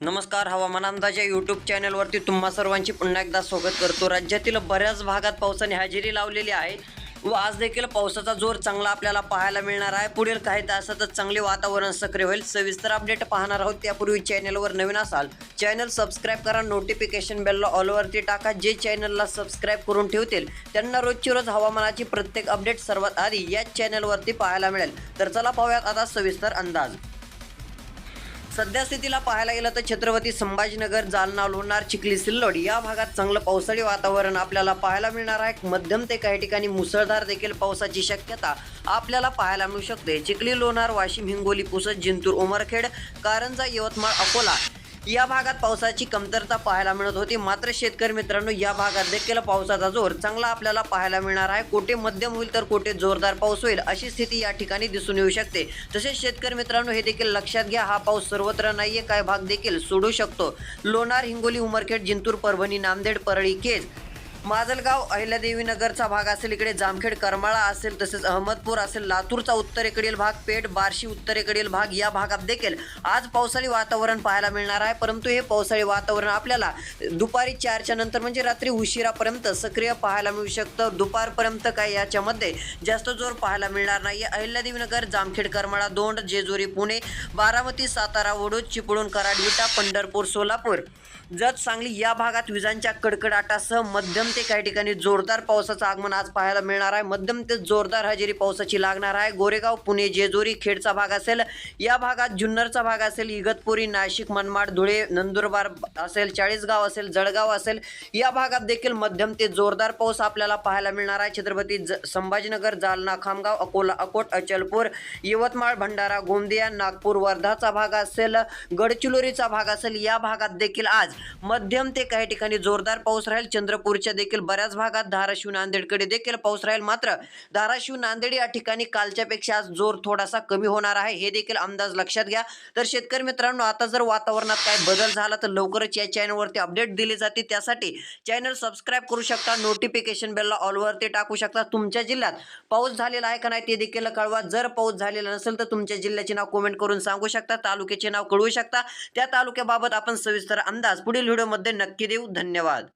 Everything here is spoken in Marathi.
नमस्कार हवामान अंदाजा यूट्यूब चॅनलवरती तुम्हा सर्वांची पुन्हा एकदा स्वागत करतो. राज्यातील बऱ्याच भागात पावसाने हजेरी लावलेली आहे व आज देखील पावसाचा जोर चांगला आपल्याला पाहायला मिळणार आहे. पुढील काही तासातच चांगले वातावरण सक्रिय होईल. सविस्तर अपडेट पाहणार आहोत त्यापूर्वी चॅनलवर नवीन असाल चॅनल सबस्क्राईब करा नोटिफिकेशन बेलला ऑलवरती टाका. जे चॅनलला सबस्क्राईब करून ठेवतील त्यांना रोजची रोज हवामानाची प्रत्येक अपडेट सर्वात आधी याच चॅनलवरती पाहायला मिळेल. तर चला पाहूयात आता सविस्तर अंदाज. सध्यास्थितीला पाहायला गेलं तर छत्रपती संभाजीनगर जालना लोणार चिखली सिल्लोड या भागात चांगलं पावसाळी वातावरण आपल्याला पाहायला मिळणार आहे. मध्यम ते काही ठिकाणी मुसळधार देखील पावसाची शक्यता आपल्याला पाहायला मिळू शकते. चिखली लोणार वाशिम हिंगोली पुसद जिंतूर उमरखेड कारंजा यवतमाळ अकोला या भागात पावसाची कमतरता पाहायला मिळत होती. मात्र शेतकरी मित्रांनो या भागात देखील पावसाचा जोर चांगला आपल्याला पाहायला मिळणार आहे. कोठे मध्यम होईल तर कोठे जोरदार पाऊस होईल अशी स्थिती या ठिकाणी दिसून येऊ शकते. तसेच शेतकरी मित्रांनो हे देखील लक्षात घ्या हा पाऊस सर्वत्र नाहीये काय भाग देखील सोडू शकतो. लोणार हिंगोली उमरखेड जिंतूर परभणी नांदेड परळी केज माजलगाव अहिल्यादेवी नगरचा भाग असेल इकडे जामखेड करमाळा असेल तसेच अहमदपूर असेल लातूरचा उत्तरेकडील भाग पेठ बार्शी उत्तरेकडील भाग या भागात देखील आज पावसाळी वातावरण पाहायला मिळणार आहे. परंतु हे पावसाळी वातावरण आपल्याला दुपारी चारच्या नंतर म्हणजे रात्री उशिरापर्यंत सक्रिय पाहायला मिळू शकतं. दुपारपर्यंत काय याच्यामध्ये जास्त जोर पाहायला मिळणार नाही अहिल्यादेवी नगर जामखेड करमाळा दोंड जेजुरी पुणे बारामती सातारा वडूद चिपळूण कराड विटा पंढरपूर सोलापूर. जत सांगली या भागात विजांच्या कडकडाटासह मध्यम ते काही ठिकाणी जोरदार पावसाचं आगमन आज पाहायला मिळणार आहे. मध्यम ते जोरदार हजेरी पावसाची लागणार आहे. गोरेगाव पुणे जेजुरी खेडचा भाग असेल या भागात जुन्नरचा भाग असेल इगतपुरी नाशिक मनमाड धुळे नंदुरबार असेल चाळीसगाव असेल जळगाव असेल या भागात देखील मध्यम ते जोरदार पाऊस आपल्याला पाहायला मिळणार आहे. छत्रपती ज संभाजीनगर जालना खामगाव अकोला अकोट अचलपूर यवतमाळ भंडारा गोंदिया नागपूर वर्धाचा भाग असेल गडचिरोलीचा भाग असेल या भागात देखील आज मध्यम ते काही ठिकाणी जोरदार पाऊस राहील. चंद्रपूरच्या देखील बऱ्याच भागात धाराशिव नांदेडकडे देखील पाऊस राहील. मात्र धाराशिव नांदेड या ठिकाणी कालच्यापेक्षा आज जोर थोडासा कमी होणार आहे. हे देखील अंदाज लक्षात घ्या. तर शेतकरी मित्रांनो आता जर वातावरणात काय बदल झाला तर लवकरच या चॅनलवरती अपडेट दिली जाते. त्यासाठी चॅनल सबस्क्राईब करू शकता. नोटिफिकेशन बेलला ऑलवरती टाकू शकता. तुमच्या जिल्ह्यात पाऊस झालेला आहे का नाही ते देखील कळवा. जर पाऊस झालेला नसेल तर तुमच्या जिल्ह्याचे नाव कमेंट करून सांगू शकता. तालुक्याचे नाव कळवू शकता. त्या तालुक्याबाबत आपण सविस्तर अंदाज पुढील व्हिडिओमध्ये नक्की देऊ. धन्यवाद.